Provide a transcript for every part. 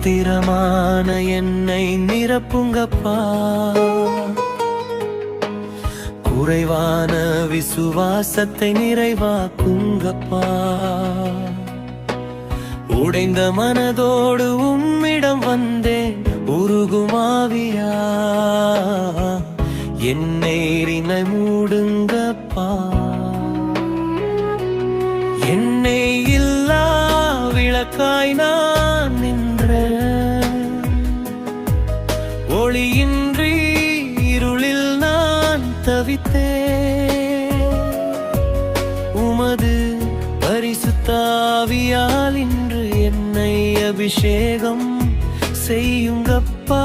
பாத்திரமான என்னை நிரப்புங்கப்பா. குறைவான விசுவாசத்தை நிறைவாக்குங்கப்பா. உடைந்த மனதோடு உம்மிடம் வந்தேன் உருகுமாவியா என்னை எரினை மூடுங்கப்பா. என்னை இல்லா விளக்காய் நான் ஒளியின்றி இருளில் நான் தவித்தே உமது பரிசுத்தாவியால் இன்று என்னை அபிஷேகம் செய்யுங்கப்பா.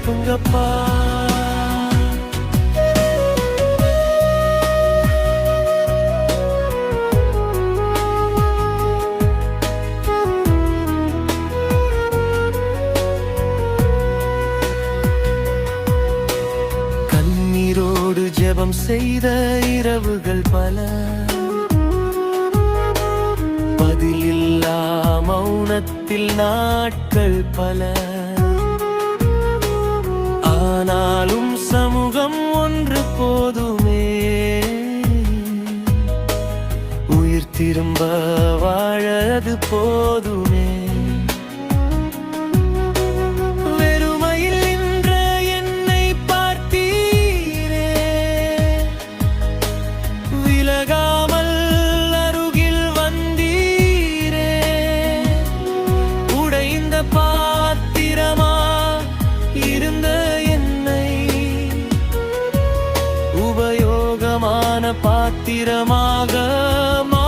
நிரப்புங்கப்பா கண்ணீரோடு ஜெபம் செய்த இரவுகள் பல. பதிலில்லா மௌனத்தில் நாட்கள் பல. ஆனாலும் சமூகம் ஒன்று போதுமே. உயிர் திரும்ப வாழது போதுமே. സ്ഥിരമാകമ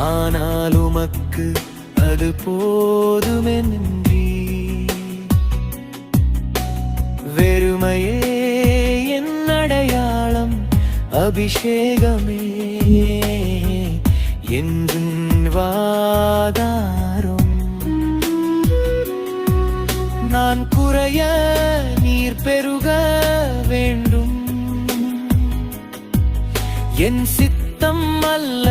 ஆனால் உமக்கு அது போதுமென்றி. வெறுமையே என் அடையாளம் அபிஷேகமே. என்றும் வாதாரும். நான் குறைய நீர் பெருக வேண்டும். என் சித்தம் அல்ல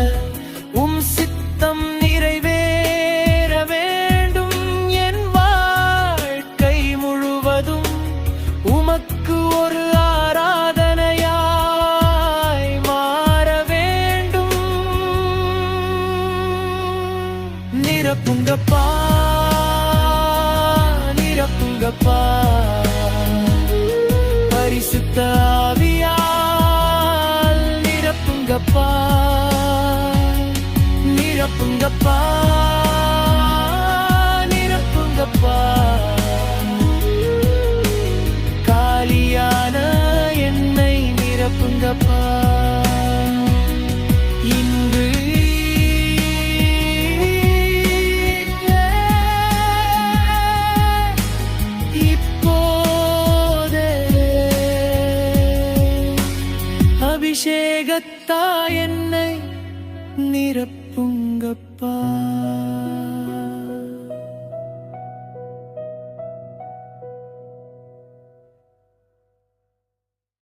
நிரப்புங்கப்பா பரிசுத்த ஆவியால் நிரப்புங்கப்பா. நிரப்புங்கப்பா. நினைத்தா என்னை நிரப்புங்கப்பா.